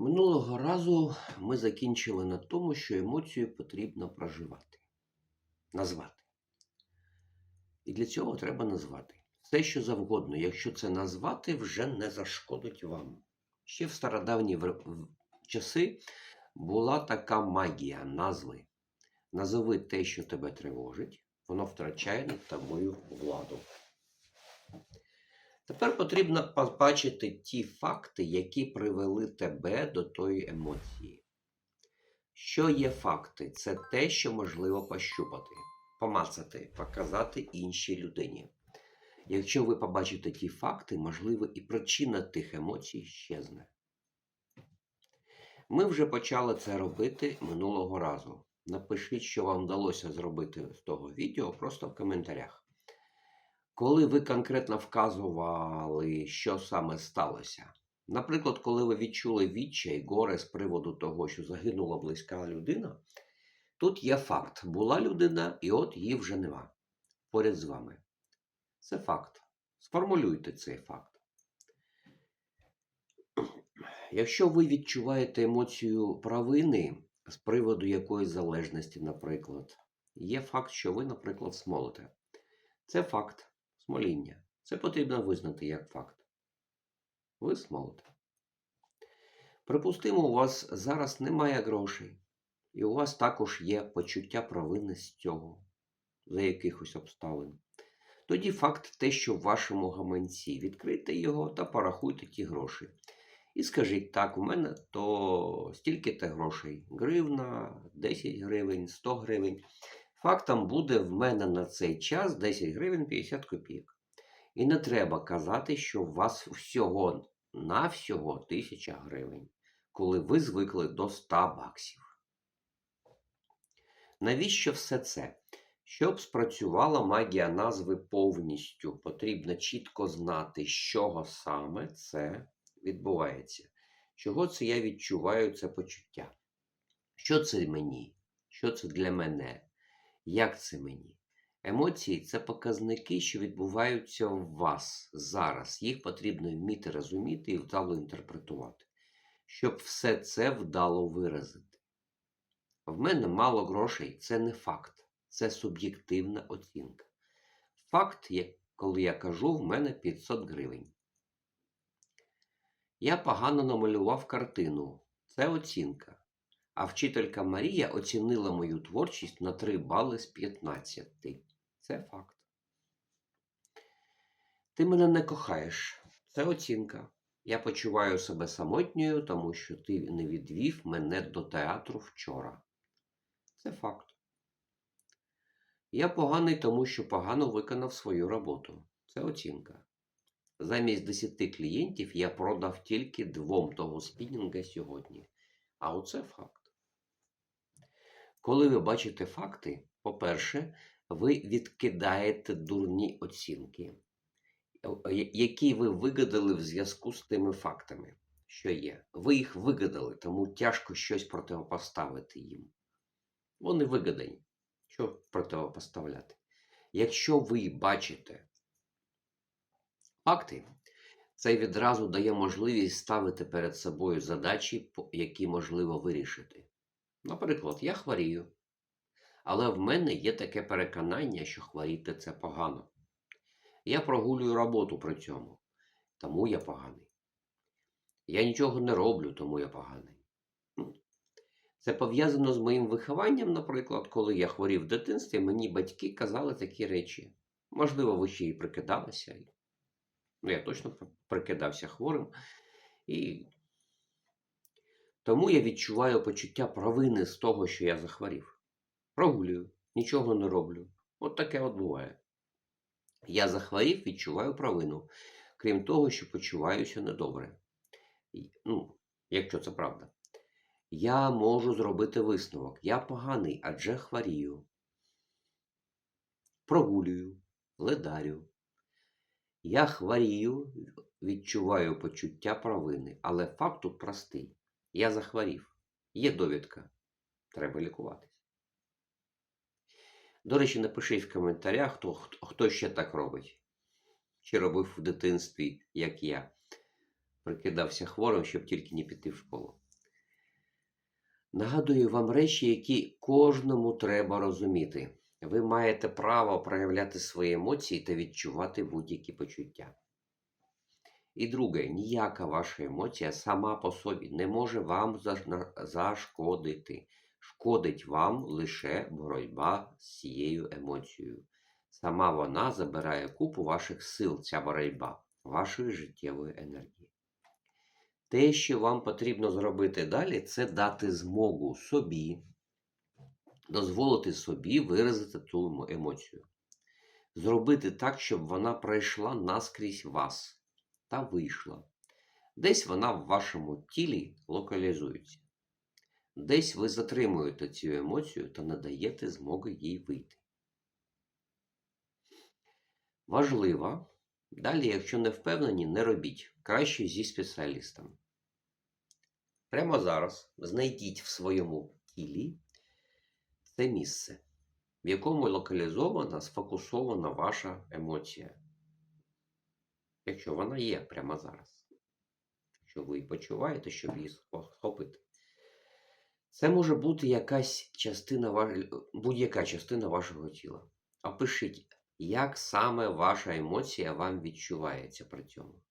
Минулого разу ми закінчили на тому, що емоцію потрібно проживати, назвати. І для цього треба назвати. Все, що завгодно, якщо це назвати, вже не зашкодить вам. Ще в стародавні часи була така магія назви. Назови те, що тебе тривожить, воно втрачає над тобою владу. Тепер потрібно побачити ті факти, які привели тебе до тої емоції. Що є факти? Це те, що можливо пощупати, помацати, показати іншій людині. Якщо ви побачите ті факти, можливо, і причина тих емоцій щезне. Ми вже почали це робити минулого разу. Напишіть, що вам вдалося зробити з того відео просто в коментарях. Коли ви конкретно вказували, що саме сталося. Наприклад, коли ви відчули відчай, горе з приводу того, що загинула близька людина, тут є факт: була людина, і от її вже нема поряд з вами. Це факт. Сформулюйте цей факт. Якщо ви відчуваєте емоцію провини з приводу якоїсь залежності, наприклад, є факт, що ви, наприклад, смолите. Це факт смоління. Це потрібно визнати як факт. Ви смолите. Припустимо, у вас зараз немає грошей, і у вас також є почуття провини з цього, за якихось обставин. Тоді факт те, що в вашому гаманці. Відкрийте його та порахуйте ті гроші. І скажіть, так, у мене то стільки-то грошей. Гривна, 10 гривень, 100 гривень. Фактом буде в мене на цей час 10 гривень 50 копійок. І не треба казати, що у вас всього на всього 1000 гривень, коли ви звикли до 100 баксів. Навіщо все це? Щоб спрацювала магія назви повністю, потрібно чітко знати, з чого саме це відбувається. Чого це я відчуваю це почуття? Що це мені? Що це для мене? Як це мені? Емоції це показники, що відбуваються в вас зараз. Їх потрібно вміти розуміти і вдало інтерпретувати, щоб все це вдало виразити. В мене мало грошей це не факт, це суб'єктивна оцінка. Факт коли я кажу, в мене 500 гривень. Я погано намалював картину. Це оцінка. А вчителька Марія оцінила мою творчість на 3 бали з 15. Це факт. Ти мене не кохаєш. Це оцінка. Я почуваю себе самотньою, тому що ти не відвів мене до театру вчора. Це факт. Я поганий, тому що погано виконав свою роботу. Це оцінка. Замість 10 клієнтів я продав тільки двом того спінінга сьогодні. А оце факт. Коли ви бачите факти, по-перше, ви відкидаєте дурні оцінки, які ви вигадали в зв'язку з тими фактами, що є. Ви їх вигадали, тому тяжко щось противопоставити їм. Вони вигадані. Що противопоставляти? Якщо ви бачите факти, це відразу дає можливість ставити перед собою задачі, які можливо вирішити. Наприклад, я хворію, але в мене є таке переконання, що хворіти це погано. Я прогулюю роботу при цьому, тому я поганий. Я нічого не роблю, тому я поганий. Це пов'язано з моїм вихованням, наприклад, коли я хворів в дитинстві, мені батьки казали такі речі. Можливо, ви ще й прикидалися. Ну, я точно прикидався хворим. І тому я відчуваю почуття провини з того, що я захворів. Прогулюю, нічого не роблю. От таке от буває. Я захворів, відчуваю провину, крім того, що почуваюся недобре. Ну, якщо це правда. Я можу зробити висновок. Я поганий, адже хворію. Прогулюю, ледарю. Я хворію, відчуваю почуття провини, але факт тут простий. Я захворів. Є довідка. Треба лікуватись. До речі, напишіть в коментарях, хто, хто, ще так робить. Чи робив в дитинстві, як я. Прикидався хворим, щоб тільки не піти в школу. Нагадую вам речі, які кожному треба розуміти. Ви маєте право проявляти свої емоції та відчувати будь-які почуття. І друге, ніяка ваша емоція сама по собі не може вам зашкодити. Шкодить вам лише боротьба з цією емоцією. Сама вона забирає купу ваших сил, ця боротьба, вашої життєвої енергії. Те, що вам потрібно зробити далі, це дати змогу собі, дозволити собі виразити ту емоцію. Зробити так, щоб вона пройшла наскрізь вас та вийшла. Десь вона в вашому тілі локалізується. Десь ви затримуєте цю емоцію та не даєте змоги їй вийти. Важливо, далі, якщо не впевнені, не робіть. Краще зі спеціалістом. Прямо зараз знайдіть в своєму тілі це місце, в якому локалізована, сфокусована ваша емоція. Якщо вона є прямо зараз. Якщо ви почуваєте, щоб її схопити. Це може бути якась частина будь-яка частина вашого тіла. Опишіть, як саме ваша емоція вам відчувається при цьому.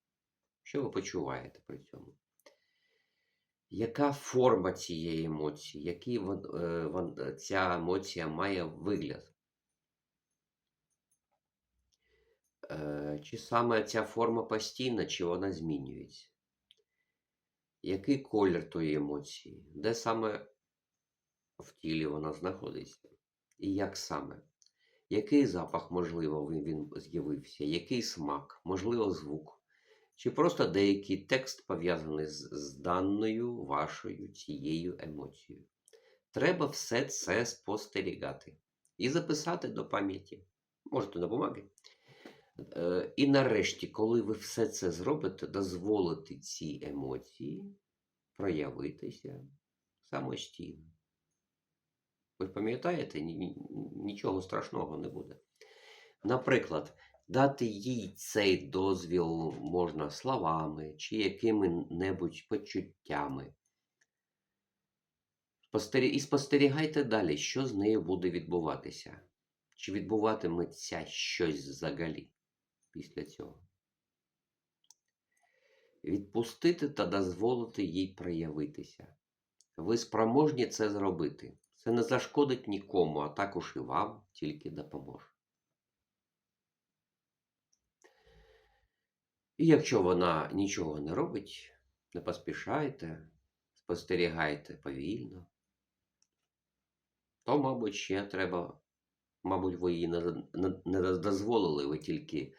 Що ви почуваєте при цьому? Яка форма цієї емоції? Який е, ця емоція має вигляд? Чи саме ця форма постійна, чи вона змінюється? Який колір тої емоції? Де саме в тілі вона знаходиться? І як саме? Який запах, можливо, він- з'явився? Який смак? Можливо, звук? Чи просто деякий текст пов'язаний з, з даною вашою цією емоцією? Треба все це спостерігати і записати до пам'яті. Можете на бумагі. Е, І нарешті, коли ви все це зробите, дозволити цій емоції проявитися самостійно. Ви пам'ятаєте, Ні- ні- нічого страшного не буде. Наприклад, дати їй цей дозвіл можна словами чи якими-небудь почуттями. І спостерігайте далі, що з нею буде відбуватися. Чи відбуватиметься щось взагалі після цього. Відпустити та дозволити їй проявитися. Ви спроможні це зробити. Це не зашкодить нікому, а також і вам тільки допоможе. І якщо вона нічого не робить, не поспішайте, спостерігайте повільно, то, мабуть, ще треба, мабуть, ви її не, дозволили, ви тільки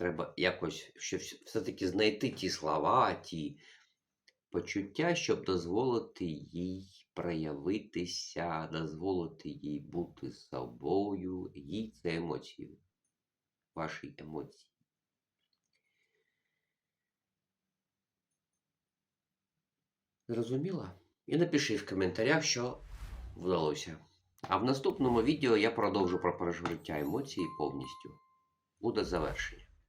треба якось все-таки знайти ті слова, ті почуття, щоб дозволити їй проявитися, дозволити їй бути собою, їй це емоції, ваші емоції. Зрозуміло? І напишіть в коментарях, що вдалося. А в наступному відео я продовжу про пережиття емоцій повністю. Буде завершення.